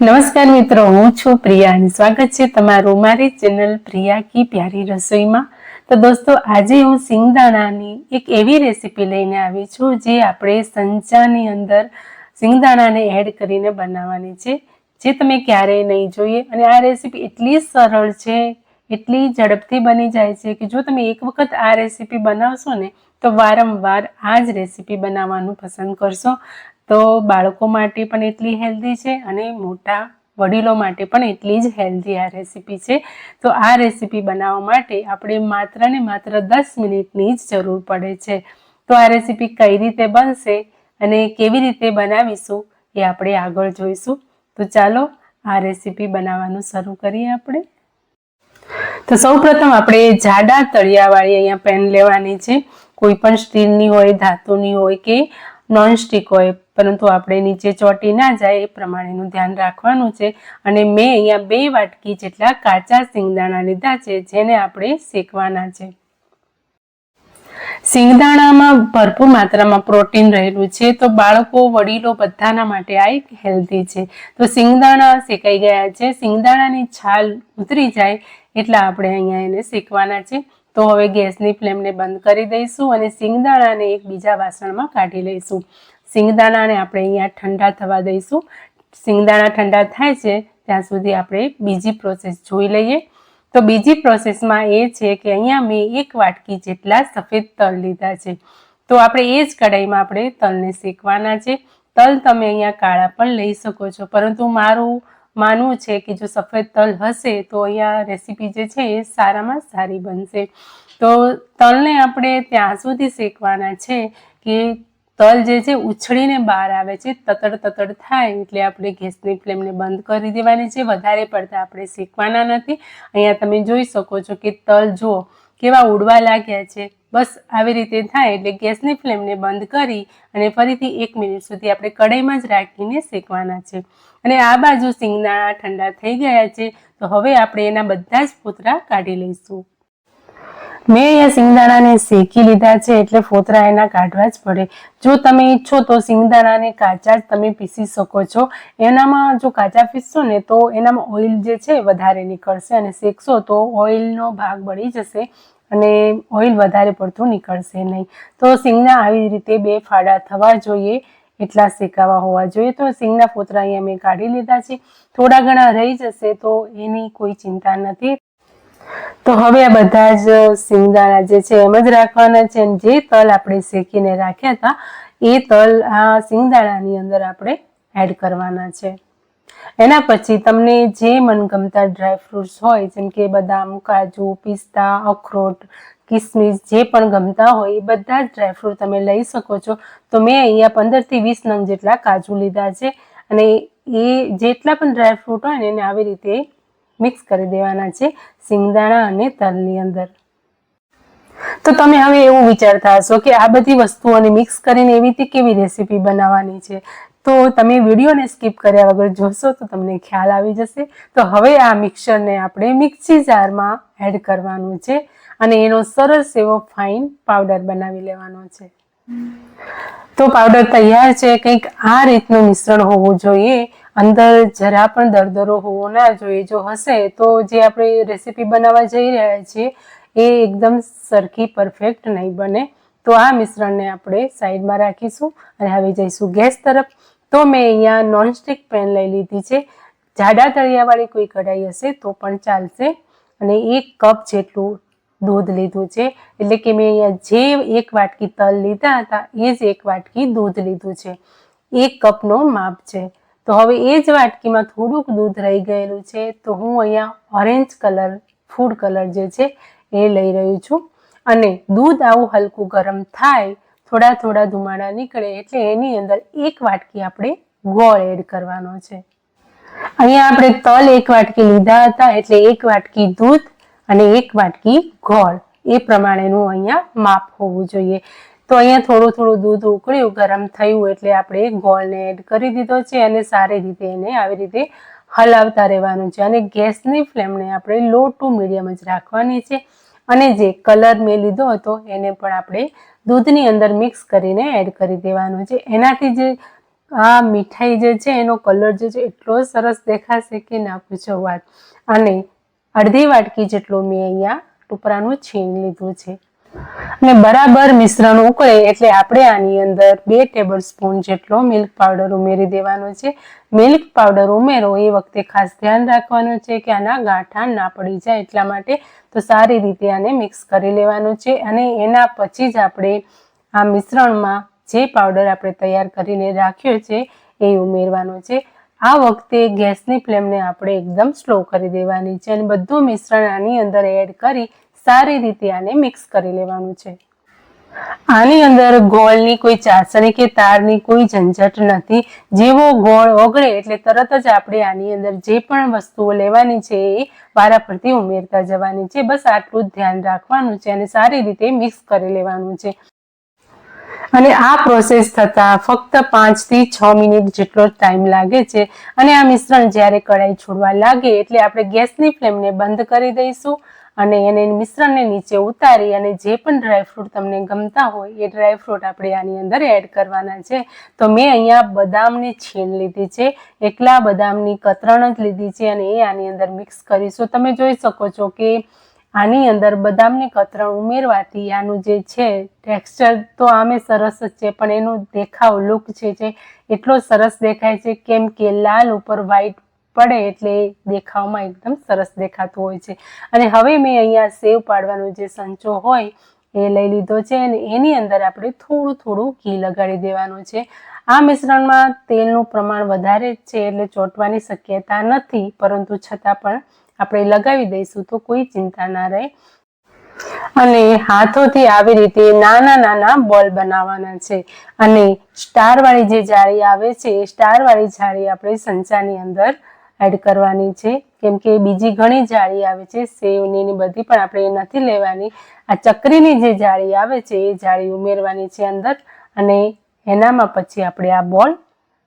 નમસ્કાર મિત્રો, હું છું પ્રિયા અને સ્વાગત છે તમારું મારી ચેનલ પ્રિયા કી પ્યારી રસોઈમાં. તો દોસ્તો, આજે હું સિંગદાણાની એક એવી રેસીપી લઈને આવી છું જે આપણે સંચાની અંદર સિંગદાણાને એડ કરીને બનાવવાની છે, જે તમે ક્યારેય નહીં જોઈએ. અને આ રેસીપી એટલી સરળ છે, એટલી ઝડપથી બની જાય છે કે જો તમે એક વખત આ રેસીપી બનાવશો ને, તો વારંવાર આ જ રેસીપી બનાવવાનું પસંદ કરશો. તો બાળકો માટે પણ એટલી હેલ્ધી છે અને મોટા વડીલો માટે પણ એટલી જ હેલ્ધી આ રેસીપી છે. તો આ રેસીપી બનાવવા માટે આપણે માત્ર ને માત્ર દસ મિનિટની જ જરૂર પડે છે. તો આ રેસીપી કઈ રીતે બનશે અને કેવી રીતે બનાવીશું એ આપણે આગળ જોઈશું. તો ચાલો આ રેસીપી બનાવવાનું શરૂ કરીએ આપણે. તો સૌ પ્રથમ આપણે જાડા તળિયાવાળી અહીંયા પેન લેવાની છે. કોઈ પણ સ્ટીલની હોય, ધાતુની હોય કે નોનસ્ટિક હોય. પરંતુ આપણે નીચે ચોટી ના જાય એ પ્રમાણેનું ધ્યાન રાખવાનું છે. અને મેં અહીંયા બે વાટકી જેટલા કાચા સિંગદાણા લીધા છે, જેને આપણે શેકવાના છે. સિંગદાણામાં ભરપૂર માત્રામાં પ્રોટીન રહેલું છે, તો બાળકો, વડીલો બધાના માટે આ એક હેલ્ધી છે. તો સિંગદાણા શેકાઈ ગયા છે, સિંગદાણાની છાલ ઉતરી જાય એટલા આપણે અહીંયા એને શેકવાના છે. તો હવે ગેસની ફ્લેમને બંધ કરી દઈશું અને સિંગદાણાને એક બીજા વાસણમાં કાઢી લઈશું. સિંગદાણાને આપણે અહીંયા ઠંડા થવા દઈશું. સિંગદાણા ઠંડા થાય છે, ત્યાં સુધી આપણે બીજી પ્રોસેસ જોઈ લઈએ. તો બીજી પ્રોસેસમાં એ છે કે અહીંયા મેં એક વાટકી જેટલા સફેદ તલ લીધા છે. તો આપણે એ જ કઢાઈમાં આપણે તલને શેકવાના છે. તલ તમે અહીંયા કાળા પણ લઈ શકો છો. પરંતુ મારું માનવું છે કે જો સફેદ તલ હશે, તો અહીંયા રેસીપી જે છે એ સારામાં સારી બનશે. તો તલને આપણે ત્યાં સુધી શેકવાના છે કે તલ જે છે ઉછળીને બહાર આવે છે, તતડ તતડ થાય એટલે આપણે ગેસની ફ્લેમને બંધ કરી દેવાની છે. વધારે પડતા આપણે શેકવાના નથી. અહીંયા તમે જોઈ શકો છો કે તલ જુઓ, કેવા ઉડવા લાગ્યા છે. બસ આવી રીતે થાય એટલે ગેસની ફ્લેમને બંધ કરી અને ફરીથી એક મિનિટ સુધી આપણે કડાઈમાં જ રાખીને શેકવાના છે. અને આ બાજુ સિંગના ઠંડા થઈ ગયા છે. તો હવે આપણે એના બધા જ પૂતરા કાઢી લઈશું. મેં અહીંયા સિંગદાણાને શેકી લીધા છે એટલે ફોતરા એના કાઢવા જ પડે. જો તમે ઈચ્છો તો સિંગદાણાને કાચા જ તમે પીસી શકો છો. એનામાં જો કાચા પીસશો ને તો એનામાં ઓઇલ જે છે વધારે નીકળશે અને શેકશો તો ઓઇલનો ભાગ બળી જશે અને ઓઇલ વધારે પડતું નીકળશે નહીં. તો સિંગના આવી રીતે બે ફાડા થવા જોઈએ, એટલા શેકાવા હોવા જોઈએ. તો સિંગના ફોતરા અહીંયા મેં કાઢી લીધા છે. થોડા ઘણા રહી જશે તો એની કોઈ ચિંતા નથી. તો હવે આ બધા જ સિંગદાણા જે છે એમ જ રાખવાના છે અને જે તલ આપણે શેકીને રાખ્યા હતા, એ તલ આ સિંગદાણાની અંદર આપણે એડ કરવાના છે. એના પછી તમને જે મનગમતા ડ્રાયફ્રૂટ્સ હોય, જેમ કે બદામ, કાજુ, પિસ્તા, અખરોટ, કિસમિસ, જે પણ ગમતા હોય, એ બધા જ ડ્રાયફ્રૂટ તમે લઈ શકો છો. તો મેં અહીંયા પંદરથી વીસ નંગ જેટલા કાજુ લીધા છે અને એ જેટલા પણ ડ્રાયફ્રૂટ હોય ને, એને આવી રીતે મિક્સ કરી દેવાના છે સિંગદાણા અને તલની અંદર. તો તમે હવે એવું વિચારતા હશો કે આ બધી વસ્તુઓને મિક્સ કરીને એવી રીતે કેવી રેસીપી બનાવવાની છે? તો તમે વિડીયોને સ્કીપ કર્યા વગર જોશો તો તમને ખ્યાલ આવી જશે. તો હવે આ મિક્સરને આપણે મિક્સી જારમાં એડ કરવાનું છે અને એનો સરસ એવો ફાઇન પાવડર બનાવી લેવાનો છે. તો પાવડર તૈયાર છે, કંઈક આ રીતનું મિશ્રણ હોવું જોઈએ અંદર જરા પણ દરદરો હોવો ના જોઈએ. જો હશે તો જે આપણે રેસીપી બનાવવા જઈ રહ્યા છીએ એ એકદમ સરખી પરફેક્ટ નહીં બને. તો આ મિશ્રણને આપણે સાઈડમાં રાખીશું અને આવી જઈશું ગેસ તરફ. તો મેં અહીંયા નોનસ્ટિક પેન લઈ લીધી છે. જાડા તળિયાવાળી કોઈ કઢાઈ હશે તો પણ ચાલશે. અને એક કપ જેટલું દૂધ લીધું છે. એટલે કે મેં અહીંયા જે એક વાટકી તલ લીધા હતા એ જ એક વાટકી દૂધ લીધું છે. એક કપનો માપ છે. તો હવે એ જ વાટકીમાં થોડુંક દૂધ રહી ગયેલું છે, તો હું અહીંયા ઓરેન્જ કલર ફૂડ કલર જે છે એ લઈ રહ્યું છું. અને દૂધ આવું હલકું ગરમ થાય, થોડા થોડા ધુમાડા નીકળે એટલે એની અંદર એક વાટકી આપણે ગોળ એડ કરવાનો છે. અહીંયા આપણે તલ એક વાટકી લીધા હતા, એટલે એક વાટકી દૂધ અને એક વાટકી ગોળ. એ પ્રમાણેનું અહીંયા માપ હોવું જોઈએ. તો અહીંયા થોડું થોડું દૂધ ઉકળ્યું, ગરમ થયું એટલે આપણે ગોળને એડ કરી દીધો છે અને સારી રીતે એને આવી રીતે હલાવતા રહેવાનું છે. અને ગેસની ફ્લેમને આપણે લો ટુ મીડિયમ જ રાખવાની છે. અને જે કલર મેં લીધો હતો એને પણ આપણે દૂધની અંદર મિક્સ કરીને એડ કરી દેવાનો છે. એનાથી જે આ મીઠાઈ જે છે એનો કલર જે છે એટલો સરસ દેખાશે કે ના પૂછો વાત. અને અડધી વાટકી જેટલું મેં અહીંયા ટુપરાનું છીણ લીધું છે. અને બરાબર મિશ્રણ ઉકળે એટલે આપણે આની અંદર બે ટેબલ સ્પૂન જેટલો મિલ્ક પાવડર ઉમેરી દેવાનો છે. મિલ્ક પાવડર ઉમેરો એ વખતે ખાસ ધ્યાન રાખવાનું છે કે આના ગાંઠા ના પડી જાય એટલા માટે તો સારી રીતે આને મિક્સ કરી લેવાનું છે અને એના પછી જ આપણે આ મિશ્રણમાં જે પાવડર આપણે તૈયાર કરીને રાખ્યો છે એ ઉમેરવાનો છે. આ વખતે ગેસની ફ્લેમને આપણે એકદમ સ્લો કરી દેવાની છે અને બધું મિશ્રણ આની અંદર એડ કરી સારી રીતે આને મિક્સ કરી લેવાનું છે. આની અંદર ગોળની કોઈ ચાસણી કે તારની કોઈ ઝંઝટ નથી. જેવો ગોળ ઓગળે એટલે તરત જ આપણે આની અંદર જે પણ વસ્તુઓ લેવાની છે એ વારા પરથી ઉમેરતા જવાની છે. બસ આટલું જ ધ્યાન રાખવાનું છે અને સારી રીતે મિક્સ કરી લેવાનું છે. અને આ પ્રોસેસ થતા ફક્ત પાંચથી છ મિનિટ જેટલો ટાઈમ લાગે છે. અને આ મિશ્રણ જ્યારે કઢાઈ છોડવા લાગે એટલે આપણે ગેસની ફ્લેમને બંધ કરી દઈશું. અને એને મિશ્રણને નીચે ઉતારી અને જે પણ ડ્રાયફ્રૂટ તમને ગમતા હોય, એ ડ્રાયફ્રૂટ આપણે આની અંદર એડ કરવાના છે. તો મેં અહીંયા બદામની છીણ લીધી છે, એકલા બદામની કતરણ જ લીધી છે અને એ આની અંદર મિક્સ કરીશું. તમે જોઈ શકો છો કે આની અંદર બદામની કતરણ ઉમેરવાથી આનું જે છે ટેક્સચર તો આમે સરસ જ છે, પણ એનું દેખાવ લુક છે જે એટલો સરસ દેખાય છે, કેમ કે લાલ ઉપર વ્હાઈટ પડે એટલે દેખાવમાં એકદમ સરસ દેખાતું હોય છે. અને હવે મેં અહીંયા સેવ પાડવાનો જે સંચો હોય એ લઈ લીધો છે અને એની અંદર આપણે થોડું થોડું ઘી લગાડી દેવાનું છે. આ મિશ્રણમાં તેલનું પ્રમાણ વધારે જ છે એટલે ચોંટવાની શક્યતા નથી, પરંતુ છતાં પણ આપણે લગાવી દઈશું તો કોઈ ચિંતા ના રહે. અને હાથોથી આવી રીતે નાના નાના બોલ બનાવવાના છે. અને સ્ટારવાળી જે જાળી આવે છે, એ સ્ટારવાળી જાળી આપણે સંચાની અંદર એડ કરવાની છે. કેમ કે બીજી ઘણી જાળી આવે છે સેવની ને બધી પણ આપણે નથી લેવાની. આ ચકરીની જે જાળી આવે છે, એ જાળી ઉમેરવાની છે અંદર અને એનામાં પછી આપણે આ બોલ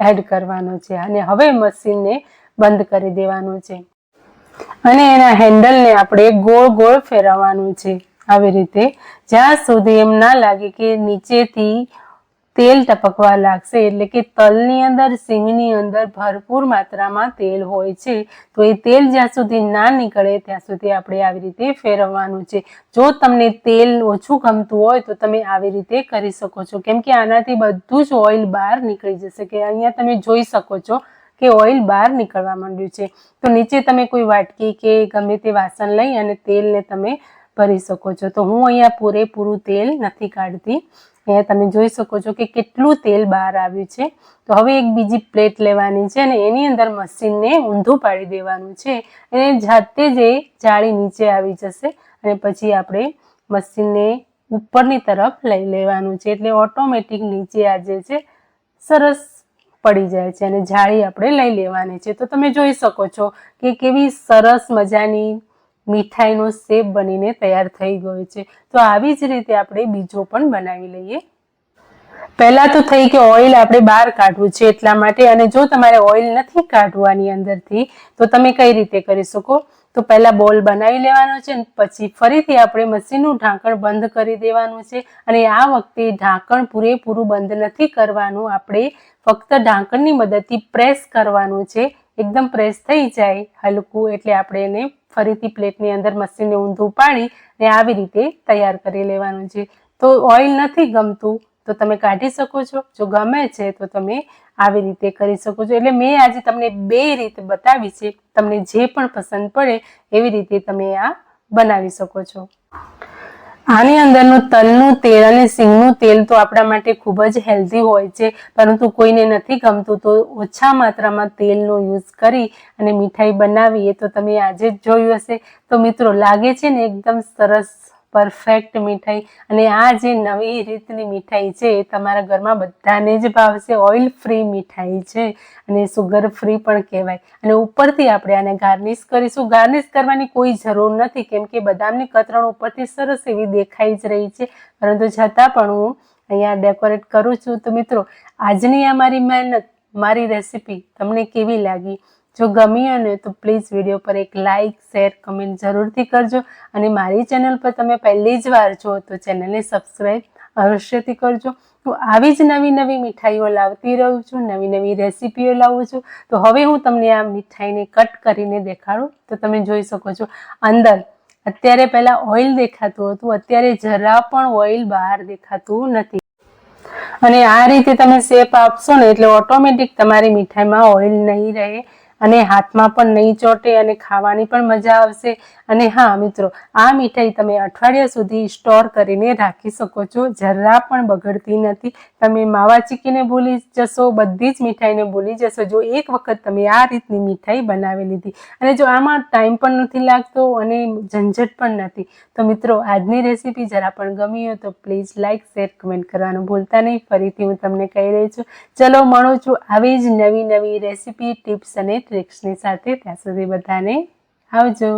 એડ કરવાનો છે અને હવે મશીનને બંધ કરી દેવાનું છે. અને એના હેન્ડલને આપણે ગોળ ગોળ ફેરવવાનું છે. આવી રીતે જ્યાં સુધી એમ ના લાગે કે નીચેથી તેલ ટપકવા લાગશે એટલે કે તલની અંદર, સિંગની અંદર ભરપૂર માત્રામાં તેલ હોય છે. તો એ તેલ જ્યાં સુધી ના નીકળે, ત્યાં સુધી આપણે આવી રીતે ફેરવવાનું છે. જો તમને તેલ ઓછું ગમતું હોય, તો તમે આવી રીતે કરી શકો છો. કેમ કે આનાથી બધું જ ઓઇલ બહાર નીકળી જશે કે અહીંયા તમે જોઈ શકો છો કે ઓઇલ બહાર નીકળવા માંડ્યું છે. તો નીચે તમે કોઈ વાટકી કે ગમે તે વાસણ લઈ અને તેલને તમે ભરી શકો છો. તો હું અહીંયા પૂરેપૂરું તેલ નથી કાઢતી. અહીંયા તમે જોઈ શકો છો કે કેટલું તેલ બહાર આવ્યું છે. તો હવે એક બીજી પ્લેટ લેવાની છે અને એની અંદર મશીનને ઊંધું પાડી દેવાનું છે. અને જાતે જ એ જાળી નીચે આવી જશે અને પછી આપણે મશીનને ઉપરની તરફ લઈ લેવાનું છે. એટલે ઓટોમેટિક નીચે આ જે છે, સરસ પડી જાય છે અને જાળી આપણે લઈ લેવાની છે. તો તમે જોઈ શકો છો કે કેવી સરસ મજાની મીઠાઈનો શેપ બનીને તૈયાર થઈ ગયો છે. તો આવી જ રીતે આપણે બીજો પણ બનાવી લઈએ. પહેલાં તો થઈ કે ઓઇલ આપણે બહાર કાઢવું છે એટલા માટે અને જો તમારે ઓઇલ નથી કાઢવાની અંદરથી, તો તમે કઈ રીતે કરી શકો? તો પહેલાં બોલ બનાવી લેવાનો છે પછી ફરીથી આપણે મશીનનું ઢાંકણ બંધ કરી દેવાનું છે અને આ વખતે ઢાંકણ પૂરેપૂરું બંધ નથી કરવાનું. આપણે ફક્ત ઢાંકણની મદદથી પ્રેસ કરવાનું છે. એકદમ પ્રેસ થઈ જાય હલકું એટલે આપણે એને ફરીથી પ્લેટની અંદર મશીનને ઊંધું પાડી ને આવી રીતે તૈયાર કરી લેવાનું છે. તો ઓઇલ નથી ગમતું, તો તમે કાઢી શકો છો. જો ગમે છે તો તમે આવી રીતે કરી શકો છો. એટલે મેં આજે તમને બે રીત બતાવી છે. તમને જે પણ પસંદ પડે એવી રીતે તમે આ બનાવી શકો છો. આની અંદરનું તલનું તેલ અને સિંગનું તેલ તો આપણા માટે ખૂબ જ હેલ્ધી હોય છે. પરંતુ કોઈને નથી ગમતું તો ઓછા માત્રામાં તેલનો યુઝ કરી અને મીઠાઈ બનાવીએ તો તમે આજે જ જોયું હશે. તો મિત્રો, લાગે છે ને એકદમ સરસ પરફેક્ટ મીઠાઈ. અને આ જે નવી રીતની મીઠાઈ છે, એ તમારા ઘરમાં બધાને જ ભાવશે. ઓઇલ ફ્રી મીઠાઈ છે અને સુગર ફ્રી પણ કહેવાય. અને ઉપરથી આપણે આને ગાર્નિશ કરીશું. ગાર્નિશ કરવાની કોઈ જરૂર નથી, કેમ કે બદામની કતરણ ઉપરથી સરસ એવી દેખાઈ જ રહી છે. પરંતુ છતાં પણ હું અહીંયા ડેકોરેટ કરું છું. તો મિત્રો, આજની આ મારી મહેનત, મારી રેસીપી તમને કેવી લાગી? જો ગમી અને તો પ્લીઝ વીડિયો પર એક લાઇક શેર કમેન્ટ જરૂરથી કરજો. અને મારી ચેનલ પર તમે પહેલી જ વાર છો તો ચેનલને સબસ્ક્રાઈબ અવશ્યથી કરજો. હું આવી જ નવી નવી મીઠાઈઓ લાવતી રહું છું, નવી નવી રેસીપીઓ લાવું છું. તો હવે હું તમને આ મીઠાઈને કટ કરીને દેખાડું. તો તમે જોઈ શકો છો, અંદર અત્યારે પહેલાં ઓઇલ દેખાતું હતું, અત્યારે જરા પણ ઓઇલ બહાર દેખાતું નથી. અને આ રીતે તમે શેપ આપશો ને એટલે ઓટોમેટિક તમારી મીઠાઈમાં ઓઇલ નહીં રહે. અને હાથમાં પણ નહીં ચોટે અને ખાવાની પણ મજા આવશે. અને હા, મિત્રો, આ મીઠાઈ તમે અઠવાડિયા સુધી સ્ટોર કરીને રાખી શકો છો. જરા પણ બગડતી નથી. તમે માવા ચીકીને ભૂલી જશો, બધી જ મીઠાઈને ભૂલી જશો. જો એક વખત તમે આ રીતની મીઠાઈ બનાવી લીધી અને જો આમાં ટાઈમ પણ નથી લાગતો અને ઝંઝટ પણ નથી. તો મિત્રો, આજની રેસીપી જરા પણ ગમી હોય તો પ્લીઝ લાઇક શેર, કમેન્ટ કરવાનું ભૂલતા નહીં. ફરીથી હું તમને કહી રહી છું. ચલો, મળું છું આવી જ નવી નવી રેસીપી, ટિપ્સ અને ટ્રિક્સની સાથે ત્યાં સુધી બધાને આવજો.